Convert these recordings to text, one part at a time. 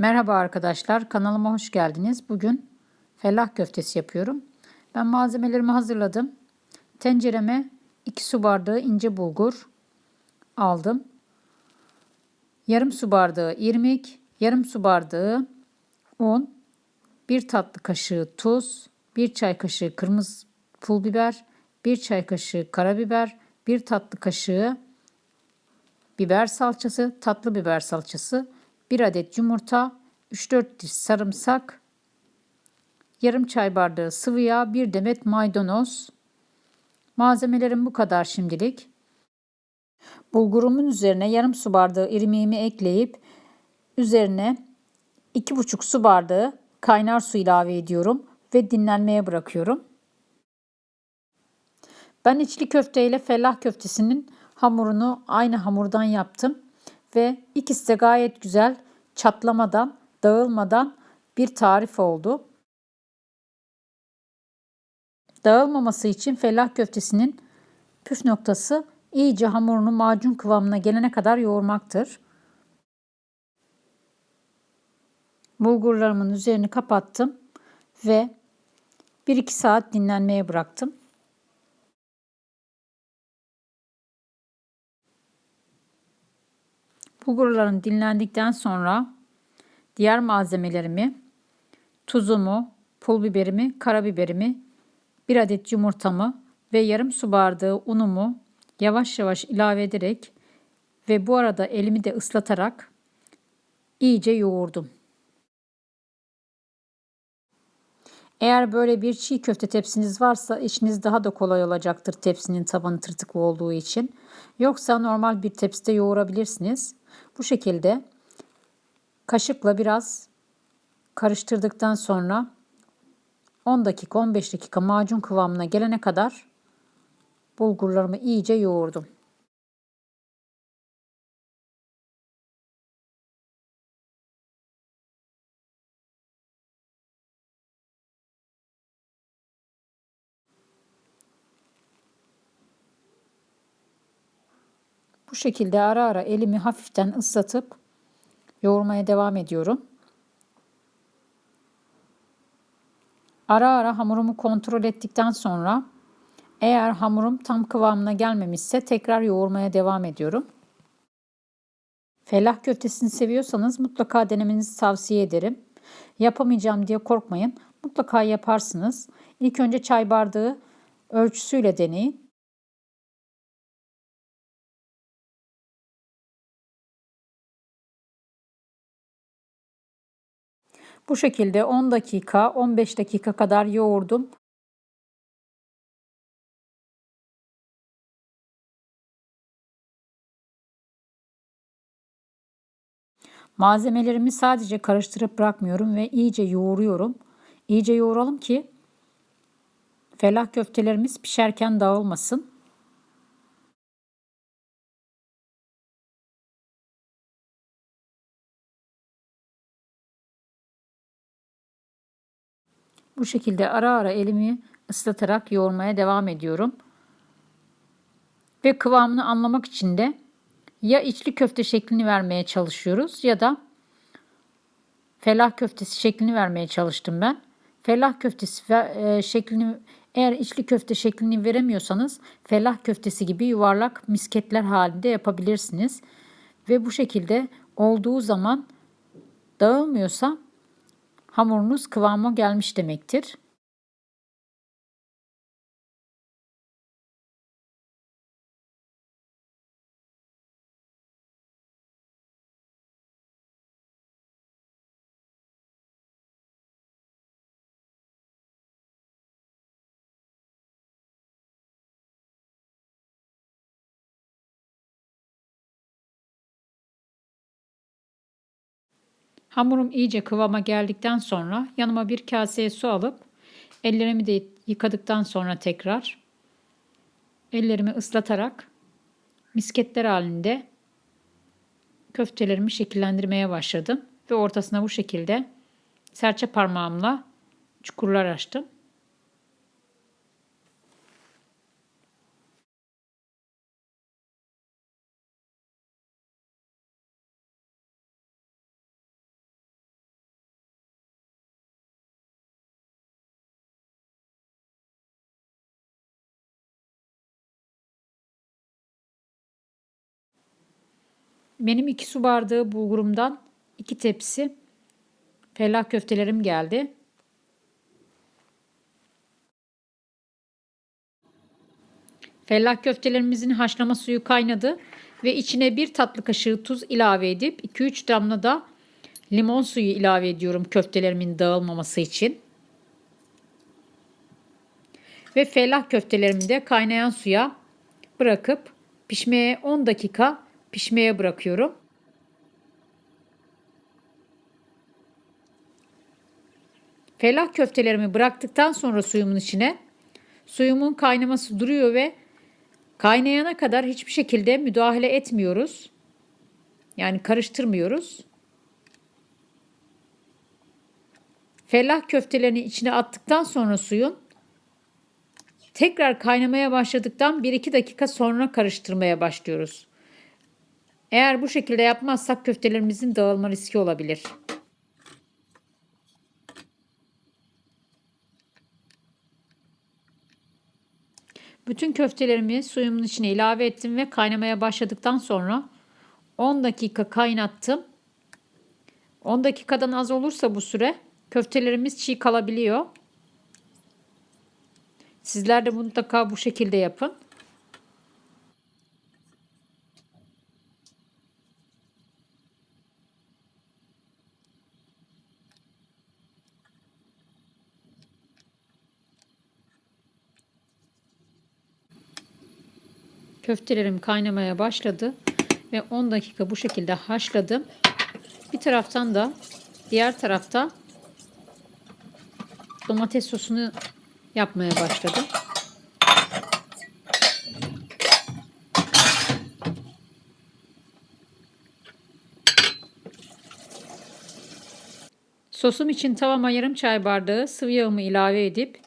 Merhaba arkadaşlar, kanalıma hoş geldiniz. Bugün fellah köftesi yapıyorum. Ben malzemelerimi hazırladım. Tencereme 2 su bardağı ince bulgur aldım. Yarım su bardağı irmik, yarım su bardağı un, 1 tatlı kaşığı tuz, 1 çay kaşığı kırmızı pul biber, 1 çay kaşığı karabiber, 1 tatlı kaşığı biber salçası, tatlı biber salçası, 1 adet yumurta, 3-4 diş sarımsak, yarım çay bardağı sıvı yağ, 1 demet maydanoz. Malzemelerim bu kadar şimdilik. Bulgurumun üzerine yarım su bardağı irmiğimi ekleyip üzerine 2,5 su bardağı kaynar su ilave ediyorum ve dinlenmeye bırakıyorum. Ben içli köfte ile fellah köftesinin hamurunu aynı hamurdan yaptım ve ikisi de gayet güzel çatlamadan, dağılmadan bir tarif oldu. Dağılmaması için fellah köftesinin püf noktası iyice hamurunu macun kıvamına gelene kadar yoğurmaktır. Bulgurlarımın üzerini kapattım ve 1-2 saat dinlenmeye bıraktım. Bulgurların dinlendikten sonra diğer malzemelerimi, tuzumu, pul biberimi, karabiberimi, bir adet yumurtamı ve yarım su bardağı unumu yavaş yavaş ilave ederek ve bu arada elimi de ıslatarak iyice yoğurdum. Eğer böyle bir çiğ köfte tepsiniz varsa işiniz daha da kolay olacaktır tepsinin tabanı tırtıklı olduğu için. Yoksa normal bir tepside yoğurabilirsiniz. Bu şekilde kaşıkla biraz karıştırdıktan sonra 10 dakika 15 dakika macun kıvamına gelene kadar bulgurlarımı iyice yoğurdum. Bu şekilde ara ara elimi hafiften ıslatıp yoğurmaya devam ediyorum. Ara ara hamurumu kontrol ettikten sonra eğer hamurum tam kıvamına gelmemişse tekrar yoğurmaya devam ediyorum. Fellah köftesini seviyorsanız mutlaka denemenizi tavsiye ederim. Yapamayacağım diye korkmayın. Mutlaka yaparsınız. İlk önce çay bardağı ölçüsüyle deneyin. Bu şekilde 10 dakika, 15 dakika kadar yoğurdum. Malzemelerimi sadece karıştırıp bırakmıyorum ve iyice yoğuruyorum. İyice yoğuralım ki felah köftelerimiz pişerken dağılmasın. Bu şekilde ara ara elimi ıslatarak yoğurmaya devam ediyorum. Ve kıvamını anlamak için de ya içli köfte şeklini vermeye çalışıyoruz ya da felah köftesi şeklini vermeye çalıştım ben. Felah köftesi e, şeklini eğer içli köfte şeklini veremiyorsanız felah köftesi gibi yuvarlak misketler halinde yapabilirsiniz. Ve bu şekilde olduğu zaman dağılmıyorsa hamurunuz kıvama gelmiş demektir. Hamurum iyice kıvama geldikten sonra yanıma bir kaseye su alıp ellerimi de yıkadıktan sonra tekrar ellerimi ıslatarak misketler halinde köftelerimi şekillendirmeye başladım ve ortasına bu şekilde serçe parmağımla çukurlar açtım. Benim 2 su bardağı bulgurumdan 2 tepsi fellah köftelerim geldi. Fellah köftelerimizin haşlama suyu kaynadı ve içine bir tatlı kaşığı tuz ilave edip 2-3 damla da limon suyu ilave ediyorum köftelerimin dağılmaması için. Ve fellah köftelerimi de kaynayan suya bırakıp pişmeye 10 dakika pişmeye bırakıyorum. Fellah köftelerimi bıraktıktan sonra suyumun içine suyumun kaynaması duruyor ve kaynayana kadar hiçbir şekilde müdahale etmiyoruz. Yani karıştırmıyoruz. Fellah köftelerini içine attıktan sonra suyun tekrar kaynamaya başladıktan 1-2 dakika sonra karıştırmaya başlıyoruz. Eğer bu şekilde yapmazsak köftelerimizin dağılma riski olabilir. Bütün köftelerimi suyumun içine ilave ettim ve kaynamaya başladıktan sonra 10 dakika kaynattım. 10 dakikadan az olursa bu süre köftelerimiz çiğ kalabiliyor. Sizler de mutlaka bu şekilde yapın. Köftelerim kaynamaya başladı ve 10 dakika bu şekilde haşladım. Bir taraftan da diğer tarafta domates sosunu yapmaya başladım. Sosum için tavama yarım çay bardağı sıvı yağımı ilave edip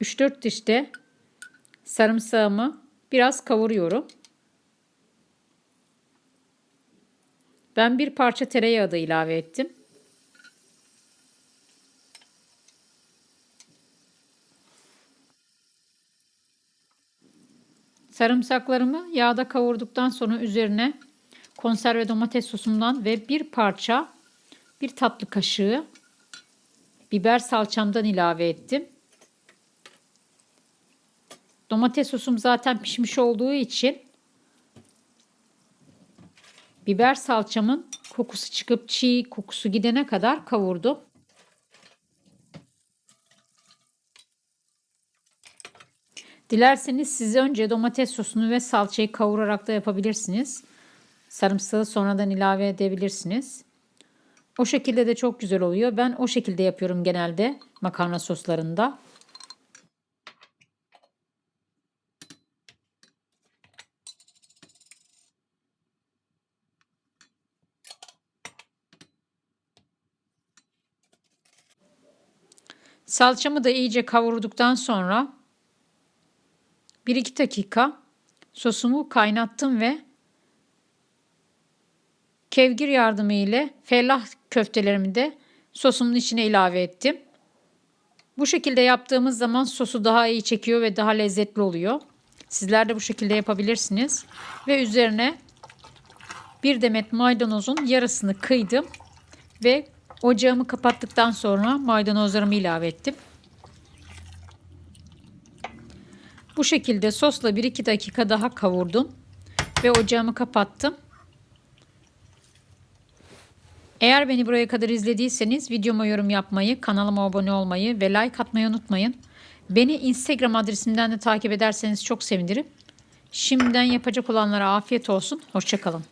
3-4 dişte sarımsağımı biraz kavuruyorum. Ben bir parça tereyağı da ilave ettim. Sarımsaklarımı yağda kavurduktan sonra üzerine konserve domates sosumdan ve bir parça bir tatlı kaşığı biber salçamdan ilave ettim. Domates sosum zaten pişmiş olduğu için biber salçamın kokusu çıkıp çiğ kokusu gidene kadar kavurdum. Dilerseniz siz önce domates sosunu ve salçayı kavurarak da yapabilirsiniz. Sarımsağı sonradan ilave edebilirsiniz. O şekilde de çok güzel oluyor. Ben o şekilde yapıyorum genelde makarna soslarında. Salçamı da iyice kavurduktan sonra 1-2 dakika sosumu kaynattım ve kevgir yardımı ile fellah köftelerimi de sosumun içine ilave ettim. Bu şekilde yaptığımız zaman sosu daha iyi çekiyor ve daha lezzetli oluyor. Sizler de bu şekilde yapabilirsiniz. Ve üzerine bir demet maydanozun yarısını kıydım ve ocağımı kapattıktan sonra maydanozlarımı ilave ettim. Bu şekilde sosla 1-2 dakika daha kavurdum ve ocağımı kapattım. Eğer beni buraya kadar izlediyseniz videoma yorum yapmayı, kanalıma abone olmayı ve like atmayı unutmayın. Beni Instagram adresimden de takip ederseniz çok sevinirim. Şimdiden yapacak olanlara afiyet olsun. Hoşçakalın.